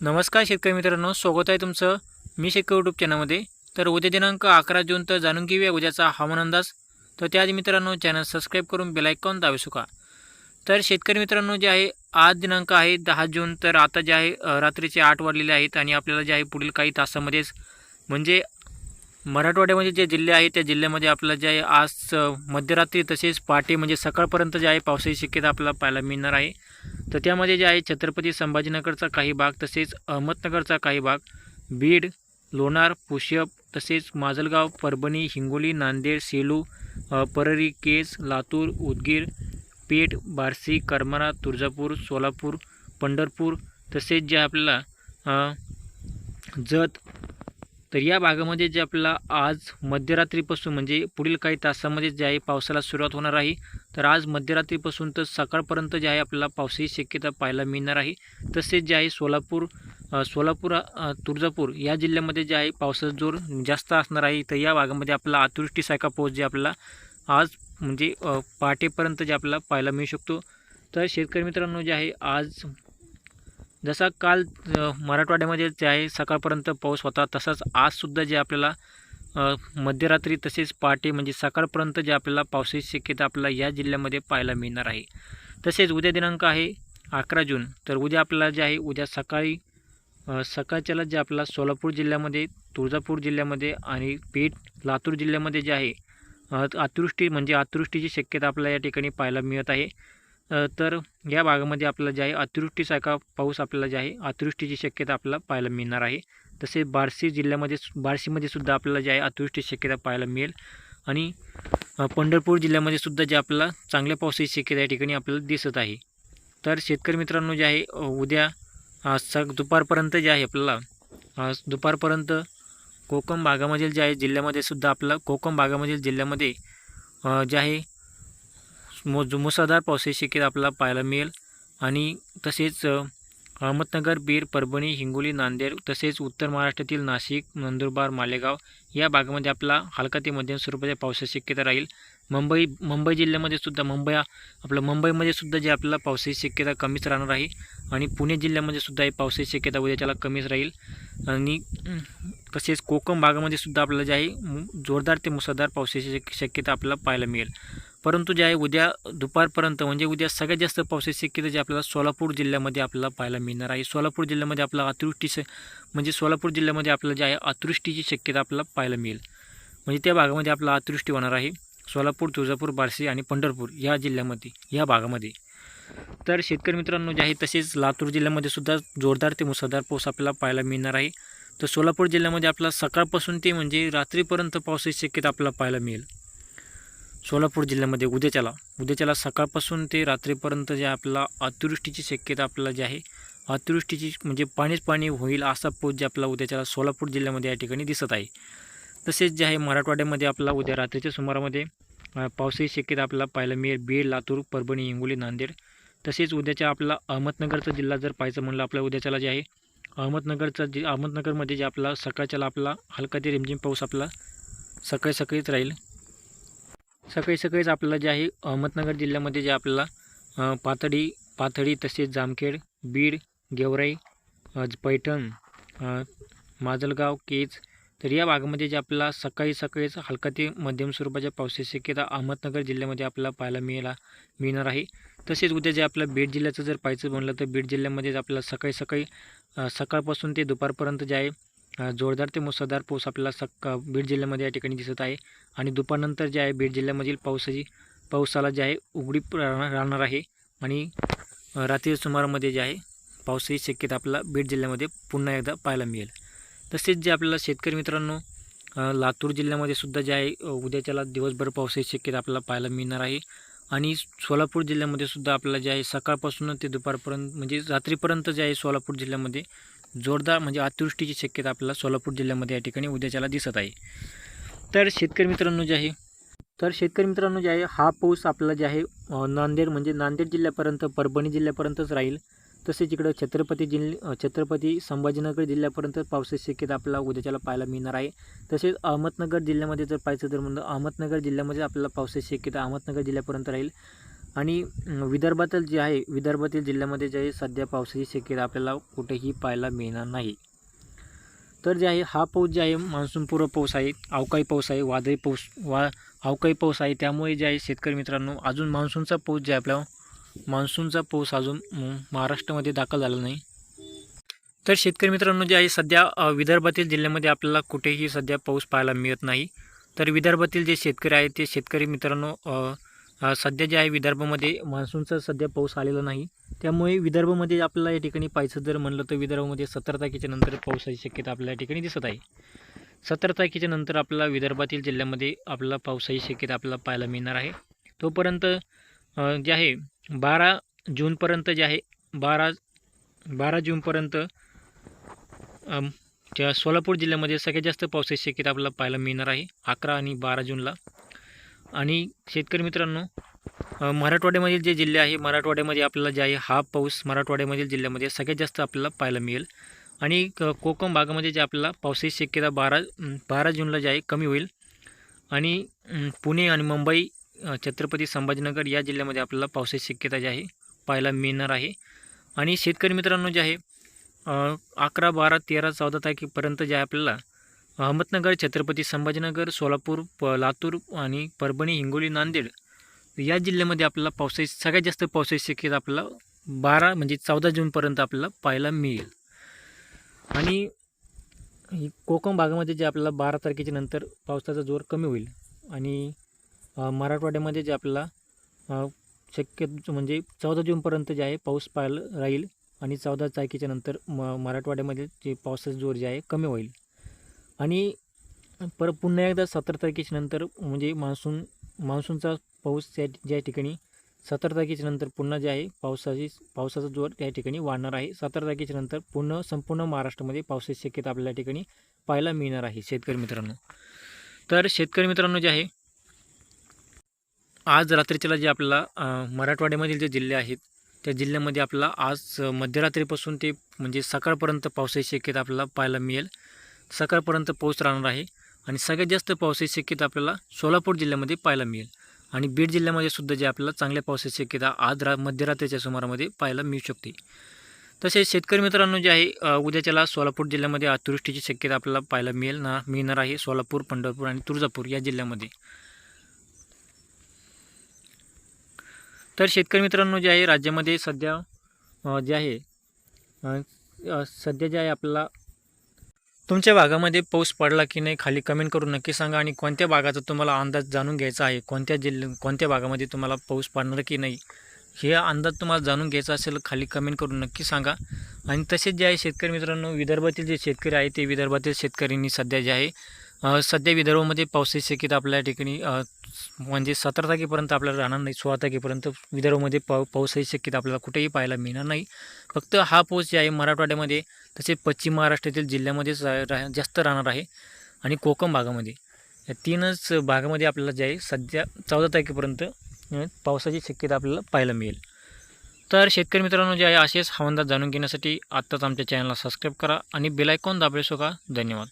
नमस्कार शेतकरी मित्रांनो स्वागत आहे तुमचं मी शेतकरी यूट्यूब चॅनलमध्ये तर उद्या दिनांक अकरा जून तर जाणून घेऊया उद्याचा हवामान अंदाज. तर त्याआधी मित्रांनो चॅनल सबस्क्राईब करून बेलायकॉन दाबू शका तर शेतकरी मित्रांनो जे आहे आज दिनांक आहे दहा जून तर आता जे आहे रात्रीचे आठ वाजलेले आहेत आणि आपल्याला जे आहे पुढील काही तासामध्येच म्हणजे मराठवाड्यामध्ये जे जिल्हे आहेत त्या जिल्ह्यामध्ये आपल्याला जे आहे आज मध्यरात्री तसेच पहाटे म्हणजे सकाळपर्यंत जे आहे पावसाची शक्यता आपल्याला पाहायला मिळणार आहे. तर त्यामध्ये जे आहे छत्रपती संभाजीनगरचा काही भाग तसेच अहमदनगरचा काही भाग बीड लोणार पुष्यप तसेच माजलगाव परभणी हिंगोली नांदेड सेलू परळी केज लातूर उदगीर पेठ बार्शी करमाळा तुळजापूर सोलापूर पंढरपूर तसेच जे आपल्याला जत तर या भागामध्ये जे आपल्याला आज मध्यरात्रीपासून म्हणजे पुढील काही तासामध्ये जे आहे पावसाला सुरुवात होणार आहे. तर आज मध्यरात्रीपासून तर सकाळपर्यंत जे आहे आपल्याला पावसाची शक्यता पाहायला मिळणार आहे. तसेच जे आहे सोलापूर सोलापूर तुळजापूर या जिल्ह्यामध्ये जे आहे पावसाचा जोर जास्त असणार आहे. तर या भागामध्ये आपला अतिवृष्टीसारखा पाऊस जे आपल्याला आज म्हणजे पहाटेपर्यंत जे आपल्याला पाहायला मिळू शकतो. तर शेतकरी मित्रांनो जे आहे आज जसा काल मराठवाड्यामध्ये जे आहे सकाळपर्यंत पाऊस होता तसाच आजसुद्धा जे आपल्याला मध्यरात्री तसेच पहाटे म्हणजे सकाळपर्यंत जे आपल्याला पावसाची शक्यता आपल्याला या जिल्ह्यामध्ये पाहायला मिळणार आहे. तसेच उद्या दिनांक आहे अकरा जून. तर उद्या आपल्याला जे आहे उद्या सकाळी सकाळच्याला जे आपल्याला सोलापूर जिल्ह्यामध्ये तुळजापूर जिल्ह्यामध्ये आणि पेठ लातूर जिल्ह्यामध्ये जे आहे अतिवृष्टी म्हणजे अतिवृष्टीची शक्यता आपल्याला या ठिकाणी पाहायला मिळत आहे. तर या भागामध्ये आपल्याला जे आहे अतिवृष्टीसारखा पाऊस आपल्याला जे आहे अतिवृष्टीची शक्यता आपल्याला पाहायला मिळणार आहे. तसेच बार्शी जिल्ह्यामध्ये बार्शीमध्ये सुद्धा आपल्याला जे आहे अतिवृष्टीची शक्यता पाहायला मिळेल. आणि पंढरपूर जिल्ह्यामध्ये सुद्धा जे आपल्याला चांगल्या पावसाची शक्यता या ठिकाणी आपल्याला दिसत आहे. तर शेतकरी मित्रांनो जे आहे उद्या सग दुपारपर्यंत जे आहे आपल्याला दुपारपर्यंत कोकम भागामधील जे आहे जिल्ह्यामध्ये सुद्धा आपला कोकण भागामधील जिल्ह्यामध्ये जे आहे मु मुसळधार पावसाची शक्यता आपल्याला पाहायला मिळेल. आणि तसेच अहमदनगर बीड परभणी हिंगोली नांदेड तसेच उत्तर महाराष्ट्रातील नाशिक नंदुरबार मालेगाव या भागामध्ये आपला हलका ते मध्यम स्वरूपाच्या पावसाची शक्यता राहील. मुंबई मुंबई जिल्ह्यामध्ये सुद्धा मुंबई आपलं मुंबईमध्ये सुद्धा जे आपल्याला पावसाची शक्यता कमीच राहणार आहे. आणि पुणे जिल्ह्यामध्ये सुद्धा ही पावसाची शक्यता उद्याच्याला कमीच राहील. आणि तसेच कोकण भागामध्ये सुद्धा आपल्याला जे आहे जोरदार ते मुसळधार पावसाची शक्यता आपल्याला पाहायला मिळेल. परंतु जे आहे उद्या दुपारपर्यंत म्हणजे उद्या सगळ्यात जास्त पावसाची शक्यता जे आपल्याला सोलापूर जिल्ह्यामध्ये आपल्याला पाहायला मिळणार आहे. सोलापूर जिल्ह्यामध्ये आपला अतिवृष्टी म्हणजे सोलापूर जिल्ह्यामध्ये आपल्याला जे आहे अतिवृष्टीची शक्यता आपल्याला पाहायला मिळेल. म्हणजे त्या भागामध्ये आपला अतिवृष्टी होणार आहे. सोलापूर तुळजापूर बार्शी आणि पंढरपूर या जिल्ह्यामध्ये या भागामध्ये. तर शेतकरी मित्रांनो जे आहे तसेच लातूर जिल्ह्यामध्ये सुद्धा जोरदार ते मुसळधार पाऊस आपल्याला पाहायला मिळणार आहे. तर सोलापूर जिल्ह्यामध्ये आपला सकाळपासून ते म्हणजे रात्रीपर्यंत पावसाची शक्यता आपल्याला पाहायला मिळेल. सोलापूर जिल्ह्यामध्ये उद्याच्याला उद्याच्याला सकाळपासून ते रात्रीपर्यंत जे आपला अतिवृष्टीची शक्यता आपल्याला जी आहे अतिवृष्टीची म्हणजे पाणीच पाणी होईल असा पोत जे आपला उद्याच्याला सोलापूर जिल्ह्यामध्ये या ठिकाणी दिसत आहे. तसेच जे आहे मराठवाड्यामध्ये आपला उद्या रात्रीच्या सुमारामध्ये पावसाची शक्यता आपल्याला पाहायला मिळेल. बीड लातूर परभणी हिंगोली नांदेड. तसेच उद्याच्या आपला अहमदनगरचा जिल्हा जर पाहायचं म्हणलं आपल्या उद्याच्याला जे आहे अहमदनगरचा जे अहमदनगरमध्ये जे आपला सकाळच्याला आपला हलका ते रिमझिम पाऊस आपला सकाळी सकाळीच राहील. सकाळी सकाळीच आपल्याला जे आहे अहमदनगर जिल्ह्यामध्ये जे आपल्याला पातळी पाथडी पाथडी तसेच जामखेड बीड गेवराई पैठण माजलगाव केज तर या भागामध्ये जे आपल्याला सकाळी सकाळीच हलका ते मध्यम स्वरूपाच्या पावसाची शक्यता अहमदनगर जिल्ह्यामध्ये आपल्याला पाहायला मिळाला मिळणार आहे. तसेच उद्या जे आपल्या बीड जिल्ह्याचं जर पाहायचं म्हणलं तर बीड जिल्ह्यामध्ये आपल्याला सकाळी सकाळी सकाळपासून ते दुपारपर्यंत जे आहे जोरदार ते मुसळधार पाऊस आपल्याला सक बीड जिल्ह्यामध्ये या ठिकाणी दिसत आहे. आणि दुपारनंतर जे आहे बीड जिल्ह्यामधील पावसाची पावसाला जे आहे उघडी राहणार राहणार आहे. आणि रात्रीच्या रात्री सुमारामध्ये जे आहे पावसाची शक्यता आपल्याला बीड जिल्ह्यामध्ये पुन्हा एकदा पाहायला मिळेल. तसेच जे आपल्याला शेतकरी मित्रांनो लातूर जिल्ह्यामध्ये सुद्धा जे आहे उद्याच्याला दिवसभर पावसाची शक्यता आपल्याला पाहायला मिळणार आहे. आणि सोलापूर जिल्ह्यामध्ये सुद्धा आपल्याला जे आहे सकाळपासून ते दुपारपर्यंत म्हणजे रात्रीपर्यंत जे आहे सोलापूर जिल्ह्यामध्ये जोरदार म्हणजे अतिवृष्टीची शक्यता आपल्याला सोलापूर जिल्ह्यामध्ये या ठिकाणी उद्याच्याला दिसत आहे. तर शेतकरी मित्रांनो जे आहे तर शेतकरी मित्रांनो जे आहे हा पाऊस आपला जे आहे नांदेड म्हणजे नांदेड जिल्ह्यापर्यंत परभणी जिल्ह्यापर्यंतच राहील. तसेच इकडं छत्रपती जिल्ह छत्रपती संभाजीनगर जिल्ह्यापर्यंत पावसाची शक्यता आपल्याला उद्याच्याला पाहायला मिळणार आहे. तसेच अहमदनगर जिल्ह्यामध्ये जर पाहायचं जर म्हणलं अहमदनगर जिल्ह्यामध्ये आपल्याला पावसाची शक्यता अहमदनगर जिल्ह्यापर्यंत राहील. आणि विदर्भातील जे आहे विदर्भातील जिल्ह्यामध्ये जे आहे सध्या पावसाची शक्यता आपल्याला कुठेही पाहायला मिळणार नाही. तर जे आहे हा पाऊस जे आहे मान्सूनपूर्व पाऊस आहे अवकाळी पाऊस आहे वादळी पाऊस वा अवकाळी पाऊस आहे त्यामुळे जे आहे शेतकरी मित्रांनो अजून मान्सूनचा पाऊस जे आहे आपला मान्सूनचा पाऊस अजून महाराष्ट्रामध्ये दाखल झाला नाही. तर शेतकरी मित्रांनो जे आहे सध्या विदर्भातील जिल्ह्यामध्ये आपल्याला कुठेही सध्या पाऊस पाहायला मिळत नाही. तर विदर्भातील जे शेतकरी आहेत ते शेतकरी मित्रांनो सध्या जे आहे विदर्भामध्ये मान्सूनचा सध्या पाऊस आलेला नाही. त्यामुळे विदर्भामध्ये आपल्याला या ठिकाणी पाहायचं जर म्हणलं तर विदर्भामध्ये सतर तारखेच्या नंतर पावसाची शक्यता आपल्या या ठिकाणी दिसत आहे. सतर तारखेच्या नंतर आपल्याला विदर्भातील जिल्ह्यामध्ये आपल्याला पावसाची शक्यता आपल्याला पाहायला मिळणार आहे. तोपर्यंत जे आहे बारा जूनपर्यंत जे आहे बारा बारा जूनपर्यंत सोलापूर जिल्ह्यामध्ये सगळ्यात जास्त पावसाची शक्यता आपल्याला पाहायला मिळणार आहे अकरा आणि बारा जूनला. आणि शेतकरी मित्रांनो मराठवाड्यामधील जे जिल्हे आहे मराठवाड्यामध्ये आपल्याला जे आहे हा पाऊस मराठवाड्यामधील जिल्ह्यामध्ये सगळ्यात जास्त आपल्याला पाहायला मिळेल. आणि क- कोकण भागामध्ये जे आपल्याला पावसाची शक्यता बारा बारा जूनला जे आहे कमी होईल. आणि पुणे आणि मुंबई छत्रपती संभाजीनगर या जिल्ह्यामध्ये आपल्याला पावसाची शक्यता जी आहे पाहायला मिळणार आहे. आणि शेतकरी मित्रांनो जे आहे अकरा बारा तेरा चौदा तारखेपर्यंत जे आहे आपल्याला अहमदनगर छत्रपती संभाजीनगर सोलापूर प लातूर आणि परभणी हिंगोली नांदेड या जिल्ह्यामध्ये आपल्याला पावसाची सगळ्यात जास्त पावसाची शक्यता आपल्याला बारा म्हणजे चौदा जूनपर्यंत आपल्याला पाहायला मिळेल. आणि कोकण भागामध्ये जे आपल्याला बारा तारखेच्या नंतर पावसाचा जोर कमी होईल आणि मराठवाड्यामध्ये जे आपल्याला शक्य म्हणजे चौदा जूनपर्यंत जे आहे पाऊस पाहायला राहील आणि चौदा तारखेच्या नंतर म मराठवाड्यामध्ये जे पावसाचा जोर जे आहे कमी होईल. आणि पर पुन्हा एकदा सतरा तारखेच्या नंतर म्हणजे मान्सून मान्सूनचा पाऊस त्या ज्या ठिकाणी सतरा तारखेच्या नंतर पुन्हा जे आहे पावसाची पावसाचा जोर त्या ठिकाणी वाढणार आहे. सतरा तारखेच्या नंतर पूर्ण संपूर्ण महाराष्ट्रामध्ये पावसाची शक्यता आपल्याला ठिकाणी पाहायला मिळणार आहे शेतकरी मित्रांनो. तर शेतकरी मित्रांनो जे आहे आज रात्रीच्याला जे आपल्याला मराठवाड्यामधील जे जिल्हे आहेत त्या जिल्ह्यामध्ये आपल्याला आज मध्यरात्रीपासून ते म्हणजे सकाळपर्यंत पावसाची शक्यता आपल्याला पाहायला मिळेल. सकाळपर्यंत पाऊस राहणार आहे आणि सगळ्यात जास्त पावसाची शक्यता आपल्याला सोलापूर जिल्ह्यामध्ये पाहायला मिळेल. आणि बीड जिल्ह्यामध्ये सुद्धा जे आपल्याला चांगल्या पावसाची शक्यता आज रा मध्यरात्रीच्या सुमारामध्ये पाहायला मिळू शकते. तसेच शेतकरी मित्रांनो जे आहे उद्याच्याला सोलापूर जिल्ह्यामध्ये अतिवृष्टीची शक्यता आपल्याला पाहायला मिळेल ना मिळणार आहे. सोलापूर पंढरपूर आणि तुळजापूर या जिल्ह्यामध्ये. तर शेतकरी मित्रांनो जे आहे राज्यामध्ये सध्या जे आहे सध्या जे आहे आपल्याला तुमच्या भागामध्ये पाऊस पडला की नाही खाली कमेंट करून नक्की सांगा आणि कोणत्या भागाचा तुम्हाला अंदाज जाणून घ्यायचा आहे? कोणत्या जिल्ह्या कोणत्या भागामध्ये तुम्हाला पाऊस पडणार की नाही? हे अंदाज तुम्हाला जाणून घ्यायचा असेल खाली कमेंट करून नक्की सांगा. आणि तसेच जे आहे शेतकरी मित्रांनो विदर्भातील जे शेतकरी आहे ते विदर्भातील शेतकऱ्यांनी सध्या जे आहे सध्या विदर्भामध्ये पावसाची शक्यता आपल्या ठिकाणी म्हणजे सतरा तारखेपर्यंत आपल्याला राहणार नाही सोळा तारखेपर्यंत विदर्भामध्ये पाव पावसाची शक्यता आपल्याला कुठेही पाहायला मिळणार नाही. फक्त हा पाऊस जे आहे मराठवाड्यामध्ये तसेच पश्चिम महाराष्ट्रातील जिल्ह्यामध्येच रा- जास्त राहणार आहे आणि कोकण भागामध्ये. या तीनच भागामध्ये आपल्याला जे आहे सध्या चौदा तारखेपर्यंत पावसाची शक्यता आपल्याला पाहायला मिळेल. तर शेतकरी मित्रांनो जे आहे असेच हवामान जाणून घेण्यासाठी आत्ताच आमच्या चॅनलला सबस्क्राईब करा आणि बेलायकॉन दाबले का धन्यवाद.